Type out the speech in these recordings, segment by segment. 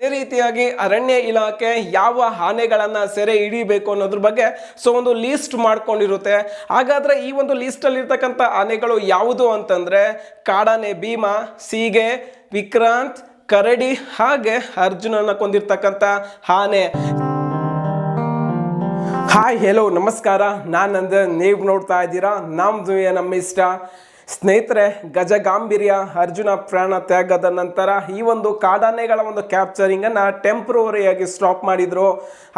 ಅದೇ ರೀತಿಯಾಗಿ ಅರಣ್ಯ ಇಲಾಖೆ ಯಾವ ಆನೆಗಳನ್ನು ಸೆರೆ ಹಿಡಿಬೇಕು ಅನ್ನೋದ್ರ ಬಗ್ಗೆ ಸೊ ಒಂದು ಲೀಸ್ಟ್ ಮಾಡ್ಕೊಂಡಿರುತ್ತೆ. ಹಾಗಾದರೆ ಈ ಒಂದು ಲೀಸ್ಟಲ್ಲಿ ಇರ್ತಕ್ಕಂಥ ಆನೆಗಳು ಯಾವುದು ಅಂತಂದರೆ ಕಾಡಾನೆ ಭೀಮ, ಸೀಗೆ, ವಿಕ್ರಾಂತ್, ಕರಡಿ ಹಾಗೆ ಅರ್ಜುನನ ಕೊಂದಿರ್ತಕ್ಕಂಥ ಆನೆ. ಹಾಯ್ ಹೆಲೋ ನಮಸ್ಕಾರ. ನಾನು ನೀವು ನೋಡ್ತಾ ಇದ್ದೀರಾ? ನಮ್ದು ನಮ್ಮ ಇಷ್ಟ. ಸ್ನೇಹಿತರೆ, ಗಜಗಾಂಭೀರ್ಯ ಅರ್ಜುನ ಪ್ರಾಣ ತ್ಯಾಗದ ನಂತರ ಈ ಒಂದು ಕಾಡಾನೆಗಳ ಒಂದು ಕ್ಯಾಪ್ಚರಿಂಗನ್ನು ಟೆಂಪ್ರವರಿಯಾಗಿ ಸ್ಟಾಪ್ ಮಾಡಿದರು.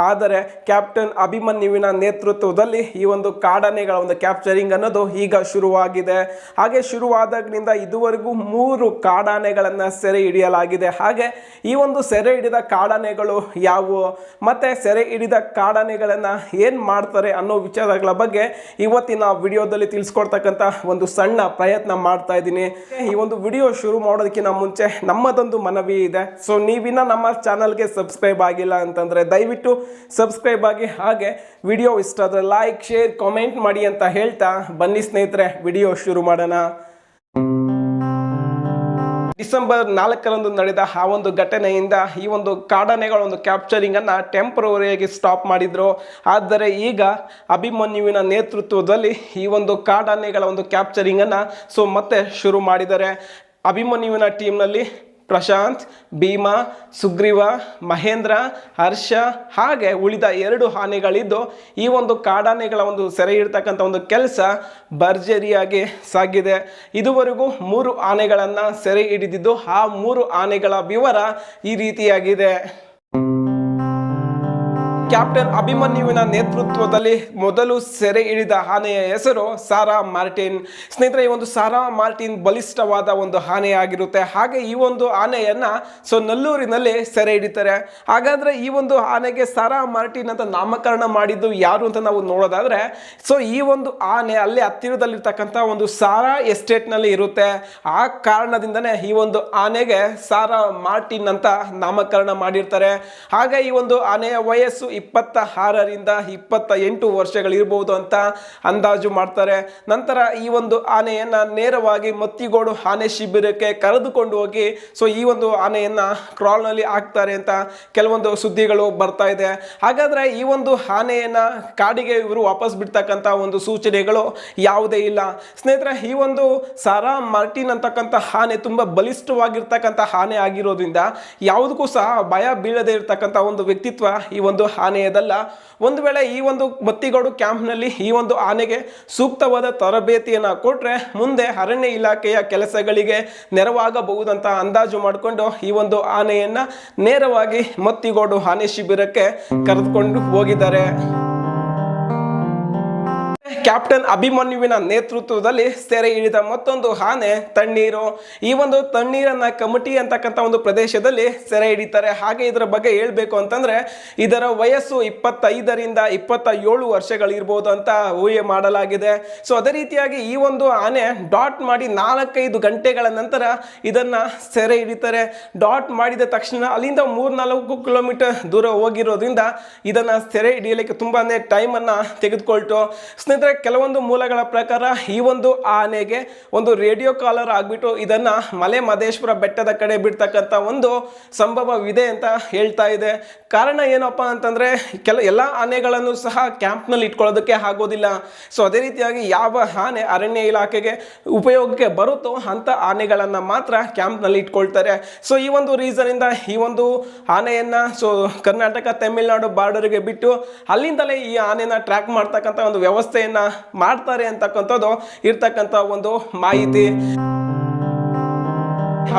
ಆದರೆ ಕ್ಯಾಪ್ಟನ್ ಅಭಿಮನ್ಯುವಿನ ನೇತೃತ್ವದಲ್ಲಿ ಈ ಒಂದು ಕಾಡಾನೆಗಳ ಒಂದು ಕ್ಯಾಪ್ಚರಿಂಗ್ ಅನ್ನೋದು ಈಗ ಶುರುವಾಗಿದೆ. ಹಾಗೆ ಶುರುವಾದಾಗಿನಿಂದ ಇದುವರೆಗೂ ಮೂರು ಕಾಡಾನೆಗಳನ್ನು ಸೆರೆ ಹಿಡಿಯಲಾಗಿದೆ. ಹಾಗೆ ಈ ಒಂದು ಸೆರೆ ಹಿಡಿದ ಕಾಡಾನೆಗಳು ಯಾವುವು? ಮತ್ತು ಸೆರೆ ಹಿಡಿದ ಕಾಡಾನೆಗಳನ್ನು ಏನು ಮಾಡ್ತಾರೆ ಅನ್ನೋ ವಿಚಾರಗಳ ಬಗ್ಗೆ ಇವತ್ತಿನ ವಿಡಿಯೋದಲ್ಲಿ ತಿಳಿಸ್ಕೊಡ್ತಕ್ಕಂಥ ಒಂದು ಸಣ್ಣ ಪ್ರಯತ್ನ ಮಾಡ್ತಾ ಇದ್ದೀನಿ. ಈ ಒಂದು ವಿಡಿಯೋ ಶುರು ಮಾಡೋದಕ್ಕಿಂತ ಮುಂಚೆ ನಮ್ಮದೊಂದು ಮನವಿ ಇದೆ. ಸೊ ನೀವಿನ್ನ ನಮ್ಮ ಚಾನಲ್ಗೆ ಸಬ್ಸ್ಕ್ರೈಬ್ ಆಗಿಲ್ಲ ಅಂತಂದರೆ ದಯವಿಟ್ಟು ಸಬ್ಸ್ಕ್ರೈಬ್ ಆಗಿ. ಹಾಗೆ ವಿಡಿಯೋ ಇಷ್ಟ ಆದರೆ ಲೈಕ್ ಶೇರ್ ಕಾಮೆಂಟ್ ಮಾಡಿ ಅಂತ ಹೇಳ್ತಾ. ಬನ್ನಿ ಸ್ನೇಹಿತರೆ, ವಿಡಿಯೋ ಶುರು ಮಾಡೋಣ. ಡಿಸೆಂಬರ್ ನಾಲ್ಕರಂದು ನಡೆದ ಆ ಒಂದು ಘಟನೆಯಿಂದ ಈ ಒಂದು ಕಾಡಾನೆಗಳ ಒಂದು ಕ್ಯಾಪ್ಚರಿಂಗನ್ನು ಟೆಂಪ್ರವರಿಯಾಗಿ ಸ್ಟಾಪ್ ಮಾಡಿದ್ರು. ಆದರೆ ಈಗ ಅಭಿಮನ್ಯುವಿನ ನೇತೃತ್ವದಲ್ಲಿ ಈ ಒಂದು ಕಾಡಾನೆಗಳ ಒಂದು ಕ್ಯಾಪ್ಚರಿಂಗನ್ನು ಸೊ ಮತ್ತೆ ಶುರು ಮಾಡಿದ್ದಾರೆ. ಅಭಿಮನ್ಯುವಿನ ಟೀಮ್ನಲ್ಲಿ ಪ್ರಶಾಂತ್, ಭೀಮಾ, ಸುಗ್ರೀವ, ಮಹೇಂದ್ರ, ಹರ್ಷ ಹಾಗೆ ಉಳಿದ ಎರಡು ಆನೆಗಳಿದ್ದು ಈ ಒಂದು ಕಾಡಾನೆಗಳ ಒಂದು ಸೆರೆ ಇಡ್ತಕ್ಕಂಥ ಒಂದು ಕೆಲಸ ಭರ್ಜರಿಯಾಗಿ ಸಾಗಿದೆ. ಇದುವರೆಗೂ ಮೂರು ಆನೆಗಳನ್ನು ಸೆರೆ ಹಿಡಿದಿದ್ದು ಆ ಮೂರು ಆನೆಗಳ ವಿವರ ಈ ರೀತಿಯಾಗಿದೆ. ಕ್ಯಾಪ್ಟನ್ ಅಭಿಮನ್ಯುವಿನ ನೇತೃತ್ವದಲ್ಲಿ ಮೊದಲು ಸೆರೆ ಹಿಡಿದ ಆನೆಯ ಹೆಸರು ಸಾರಾ ಮಾರ್ಟಿನ್. ಸ್ನೇಹಿತರೆ, ಈ ಒಂದು ಸಾರಾ ಮಾರ್ಟಿನ್ ಬಲಿಷ್ಠವಾದ ಒಂದು ಆನೆಯಾಗಿರುತ್ತೆ. ಹಾಗೆ ಈ ಒಂದು ಆನೆಯನ್ನು ಸೊ ನಲ್ಲೂರಿನಲ್ಲಿ ಸೆರೆ ಹಿಡಿತಾರೆ. ಹಾಗಾದ್ರೆ ಈ ಒಂದು ಆನೆಗೆ ಸಾರಾ ಮಾರ್ಟಿನ್ ಅಂತ ನಾಮಕರಣ ಮಾಡಿದ್ದು ಯಾರು ಅಂತ ನಾವು ನೋಡೋದಾದ್ರೆ, ಸೊ ಈ ಒಂದು ಆನೆ ಅಲ್ಲಿ ಹತ್ತಿರದಲ್ಲಿರ್ತಕ್ಕಂಥ ಒಂದು ಸಾರಾ ಎಸ್ಟೇಟ್ನಲ್ಲಿ ಇರುತ್ತೆ. ಆ ಕಾರಣದಿಂದನೇ ಈ ಒಂದು ಆನೆಗೆ ಸಾರಾ ಮಾರ್ಟಿನ್ ಅಂತ ನಾಮಕರಣ ಮಾಡಿರ್ತಾರೆ. ಹಾಗೆ ಈ ಒಂದು ಆನೆಯ ವಯಸ್ಸು ಇಪ್ಪತ್ತ ಆರರಿಂದ ಇಪ್ಪತ್ತ ಎಂಟು ವರ್ಷಗಳಿರ್ಬೋದು ಅಂತ ಅಂದಾಜು ಮಾಡ್ತಾರೆ. ನಂತರ ಈ ಒಂದು ಆನೆಯನ್ನು ನೇರವಾಗಿ ಮತ್ತಿಗೋಡು ಆನೆ ಶಿಬಿರಕ್ಕೆ ಕರೆದುಕೊಂಡು ಹೋಗಿ, ಸೊ ಈ ಒಂದು ಆನೆಯನ್ನು ಕ್ರಾಲ್ನಲ್ಲಿ ಹಾಕ್ತಾರೆ ಅಂತ ಕೆಲವೊಂದು ಸುದ್ದಿಗಳು ಬರ್ತಾ ಇದೆ. ಹಾಗಾದರೆ ಈ ಒಂದು ಆನೆಯನ್ನು ಕಾಡಿಗೆ ಇವರು ವಾಪಸ್ ಬಿಡ್ತಕ್ಕಂಥ ಒಂದು ಸೂಚನೆಗಳು ಯಾವುದೇ ಇಲ್ಲ. ಸ್ನೇಹಿತರೆ, ಈ ಒಂದು ಸಾರಾ ಮಾರ್ಟಿನ್ ಅಂತಕ್ಕಂಥ ಆನೆ ತುಂಬ ಬಲಿಷ್ಠವಾಗಿರ್ತಕ್ಕಂಥ ಆನೆ ಆಗಿರೋದ್ರಿಂದ ಯಾವುದಕ್ಕೂ ಸಹ ಭಯ ಬೀಳದೇ ಇರತಕ್ಕಂಥ ಒಂದು ವ್ಯಕ್ತಿತ್ವ ಈ ಒಂದು ಆನೆಯದಲ್ಲ. ಒಂದು ವೇಳೆ ಈ ಒಂದು ಮತ್ತಿಗೋಡು ಕ್ಯಾಂಪ್ನಲ್ಲಿ ಈ ಒಂದು ಆನೆಗೆ ಸೂಕ್ತವಾದ ತರಬೇತಿಯನ್ನು ಕೊಟ್ಟರೆ ಮುಂದೆ ಅರಣ್ಯ ಇಲಾಖೆಯ ಕೆಲಸಗಳಿಗೆ ನೆರವಾಗಬಹುದಂತ ಅಂದಾಜು ಮಾಡಿಕೊಂಡು ಈ ಒಂದು ಆನೆಯನ್ನ ನೇರವಾಗಿ ಮತ್ತಿಗೋಡು ಆನೆ ಶಿಬಿರಕ್ಕೆ ಕರೆದುಕೊಂಡು ಹೋಗಿದ್ದಾರೆ. ಕ್ಯಾಪ್ಟನ್ ಅಭಿಮನ್ಯುವಿನ ನೇತೃತ್ವದಲ್ಲಿ ಸೆರೆ ಹಿಡಿದ ಮತ್ತೊಂದು ಆನೆ ತಣ್ಣೀರು. ಈ ಒಂದು ತಣ್ಣೀರನ್ನ ಕಮಿಟಿ ಅಂತಕ್ಕಂಥ ಒಂದು ಪ್ರದೇಶದಲ್ಲಿ ಸೆರೆ ಹಿಡಿತಾರೆ. ಹಾಗೆ ಇದರ ಬಗ್ಗೆ ಹೇಳಬೇಕು ಅಂತಂದ್ರೆ, ಇದರ ವಯಸ್ಸು ಇಪ್ಪತ್ತೈದರಿಂದ ಇಪ್ಪತ್ತ ಏಳು ವರ್ಷಗಳಿರ್ಬೋದು ಅಂತ ಊಹೆ ಮಾಡಲಾಗಿದೆ. ಸೊ ಅದೇ ರೀತಿಯಾಗಿ ಈ ಒಂದು ಆನೆ ಡಾಟ್ ಮಾಡಿ ನಾಲ್ಕೈದು ಗಂಟೆಗಳ ನಂತರ ಇದನ್ನ ಸೆರೆ ಹಿಡಿತಾರೆ. ಡಾಟ್ ಮಾಡಿದ ತಕ್ಷಣ ಅಲ್ಲಿಂದ ಮೂರ್ನಾಲ್ಕು ಕಿಲೋಮೀಟರ್ ದೂರ ಹೋಗಿರೋದ್ರಿಂದ ಇದನ್ನ ಸೆರೆ ಹಿಡಿಯಲಿಕ್ಕೆ ತುಂಬಾನೇ ಟೈಮನ್ನು ತೆಗೆದುಕೊಳ್ತು. ಸ್ನೇಹಿತರೆ ಕೆಲವೊಂದು ಮೂಲಗಳ ಪ್ರಕಾರ ಈ ಒಂದು ಆನೆಗೆ ಒಂದು ರೇಡಿಯೋ ಕಾಲರ್ ಆಗಿಬಿಟ್ಟು ಇದನ್ನ ಮಲೆ ಮಹದೇಶ್ವರ ಬೆಟ್ಟದ ಕಡೆ ಬಿಡ್ತಕ್ಕಂಥ ಒಂದು ಸಂಭವವಿದೆ ಅಂತ ಹೇಳ್ತಾ ಇದೆ. ಕಾರಣ ಏನಪ್ಪ ಅಂತಂದ್ರೆ ಕೆಲ ಎಲ್ಲ ಆನೆಗಳನ್ನು ಸಹ ಕ್ಯಾಂಪ್ನಲ್ಲಿ ಇಟ್ಕೊಳ್ಳೋದಕ್ಕೆ ಆಗೋದಿಲ್ಲ. ಸೊ ಅದೇ ರೀತಿಯಾಗಿ ಯಾವ ಆನೆ ಅರಣ್ಯ ಇಲಾಖೆಗೆ ಉಪಯೋಗಕ್ಕೆ ಬರುತ್ತೋ ಅಂಥ ಆನೆಗಳನ್ನು ಮಾತ್ರ ಕ್ಯಾಂಪ್ನಲ್ಲಿ ಇಟ್ಕೊಳ್ತಾರೆ. ಸೊ ಈ ಒಂದು ರೀಸನಿಂದ ಈ ಒಂದು ಆನೆಯನ್ನ ಸೊ ಕರ್ನಾಟಕ, ತಮಿಳುನಾಡು ಬಾರ್ಡರ್ಗೆ ಬಿಟ್ಟು ಅಲ್ಲಿಂದಲೇ ಈ ಆನೆನ ಟ್ರ್ಯಾಕ್ ಮಾಡ್ತಕ್ಕಂಥ ಒಂದು ವ್ಯವಸ್ಥೆಯನ್ನ ಮಾಡ್ತಾರೆ ಅಂತಕ್ಕಂಥದ್ದು ಇರ್ತಕ್ಕಂಥ ಒಂದು ಮಾಹಿತಿ.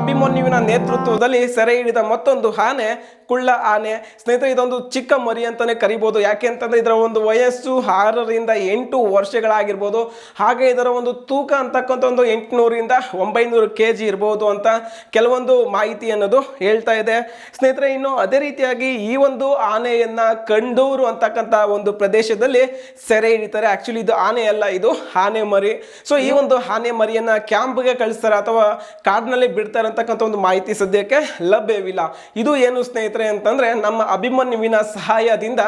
ಅಭಿಮನ್ಯುವಿನ ನೇತೃತ್ವದಲ್ಲಿ ಸೆರೆ ಹಿಡಿದ ಮತ್ತೊಂದು ಆನೆ, ಕುಳ್ಳ ಆನೆ. ಸ್ನೇಹಿತರೆ, ಇದೊಂದು ಚಿಕ್ಕ ಮರಿ ಅಂತಾನೆ ಕರಿಬೋದು. ಯಾಕೆ ಅಂತಂದ್ರೆ ಇದರ ಒಂದು ವಯಸ್ಸು ಆರರಿಂದ ಎಂಟು ವರ್ಷಗಳಾಗಿರ್ಬೋದು. ಹಾಗೆ ಇದರ ಒಂದು ತೂಕ ಅಂತಕ್ಕಂಥ ಒಂದು ಎಂಟುನೂರಿಂದ ಒಂಬೈನೂರು ಕೆ ಜಿ ಇರ್ಬೋದು ಅಂತ ಕೆಲವೊಂದು ಮಾಹಿತಿ ಅನ್ನೋದು ಹೇಳ್ತಾ ಇದೆ. ಸ್ನೇಹಿತರೆ, ಇನ್ನು ಅದೇ ರೀತಿಯಾಗಿ ಈ ಒಂದು ಆನೆಯನ್ನ ಕಂಡೂರು ಅಂತಕ್ಕಂಥ ಒಂದು ಪ್ರದೇಶದಲ್ಲಿ ಸೆರೆ ಹಿಡಿತಾರೆ. ಆಕ್ಚುಲಿ ಇದು ಆನೆ ಅಲ್ಲ, ಇದು ಆನೆ ಮರಿ. ಸೊ ಈ ಒಂದು ಆನೆ ಮರಿಯನ್ನ ಕ್ಯಾಂಪ್ಗೆ ಕಳಿಸ್ತಾರೆ ಅಥವಾ ಕಾಡಿನಲ್ಲಿ ಬಿಡ್ತಾರೆ ಹಿಡಿತಾರೆ ಅಂತಕ್ಕಂಥ ಒಂದು ಮಾಹಿತಿ ಸದ್ಯಕ್ಕೆ ಲಭ್ಯವಿಲ್ಲ. ಇದು ಏನು ಸ್ನೇಹಿತರೆ ಅಂತಂದ್ರೆ ನಮ್ಮ ಅಭಿಮನ್ಯುವಿನ ಸಹಾಯದಿಂದ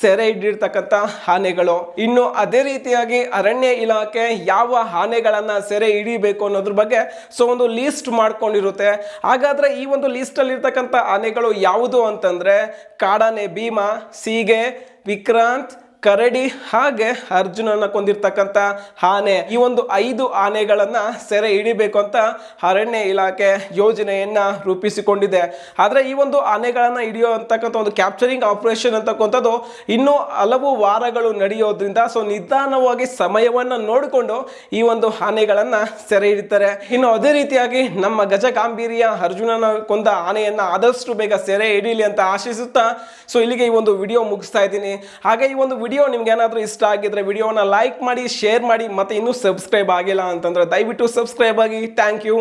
ಸೆರೆ ಹಿಡಿರ್ತಕ್ಕಂಥ ಆನೆಗಳು. ಇನ್ನು ಅದೇ ರೀತಿಯಾಗಿ ಅರಣ್ಯ ಇಲಾಖೆ ಯಾವ ಆನೆಗಳನ್ನು ಸೆರೆ ಹಿಡಿಬೇಕು ಅನ್ನೋದ್ರ ಬಗ್ಗೆ ಸೊ ಒಂದು ಲೀಸ್ಟ್ ಮಾಡ್ಕೊಂಡಿರುತ್ತೆ. ಹಾಗಾದ್ರೆ ಈ ಒಂದು ಲೀಸ್ಟಲ್ಲಿರ್ತಕ್ಕಂಥ ಆನೆಗಳು ಯಾವುದು ಅಂತಂದ್ರೆ ಕಾಡಾನೆ ಭೀಮ, ಸೀಗೆ, ವಿಕ್ರಾಂತ್ ಕರಡಿ ಹಾಗೆ ಅರ್ಜುನನ ಕೊಂದಿರ್ತಕ್ಕಂಥ ಆನೆ, ಈ ಒಂದು ಐದು ಆನೆಗಳನ್ನ ಸೆರೆ ಹಿಡಿಬೇಕು ಅಂತ ಅರಣ್ಯ ಇಲಾಖೆ ಯೋಜನೆಯನ್ನ ರೂಪಿಸಿಕೊಂಡಿದೆ. ಆದ್ರೆ ಈ ಒಂದು ಆನೆಗಳನ್ನ ಹಿಡಿಯೋ ಅಂತಕ್ಕಂಥ ಒಂದು ಕ್ಯಾಪ್ಚರಿಂಗ್ ಆಪರೇಷನ್ ಅಂತಕ್ಕಂಥದ್ದು ಇನ್ನೂ ಹಲವು ವಾರಗಳು ನಡೆಯೋದ್ರಿಂದ ಸೊ ನಿಧಾನವಾಗಿ ಸಮಯವನ್ನ ನೋಡಿಕೊಂಡು ಈ ಒಂದು ಆನೆಗಳನ್ನ ಸೆರೆ ಹಿಡಿತಾರೆ. ಇನ್ನು ಅದೇ ರೀತಿಯಾಗಿ ನಮ್ಮ ಗಜ ಗಾಂಭೀರ್ಯ ಅರ್ಜುನನ ಕೊಂದ ಆನೆಯನ್ನ ಆದಷ್ಟು ಬೇಗ ಸೆರೆ ಹಿಡೀಲಿ ಅಂತ ಆಶಿಸುತ್ತಾ ಸೊ ಇಲ್ಲಿಗೆ ಈ ಒಂದು ವಿಡಿಯೋ ಮುಗಿಸ್ತಾ ಇದ್ದೀನಿ. ಹಾಗೆ ಈ ಒಂದು ವಿಡಿಯೋ ನಿಮ್ಗೆ ಏನಾದರೂ ಇಷ್ಟ ಆಗಿದ್ರೆ ವಿಡಿಯೋನ ಲೈಕ್ ಮಾಡಿ ಶೇರ್ ಮಾಡಿ, ಮತ್ತೆ ಇನ್ನೂ ಸಬ್ಸ್ಕ್ರೈಬ್ ಆಗಿಲ್ಲ ಅಂತಂದ್ರೆ ದಯವಿಟ್ಟು ಸಬ್ಸ್ಕ್ರೈಬ್ ಆಗಿ. Thank you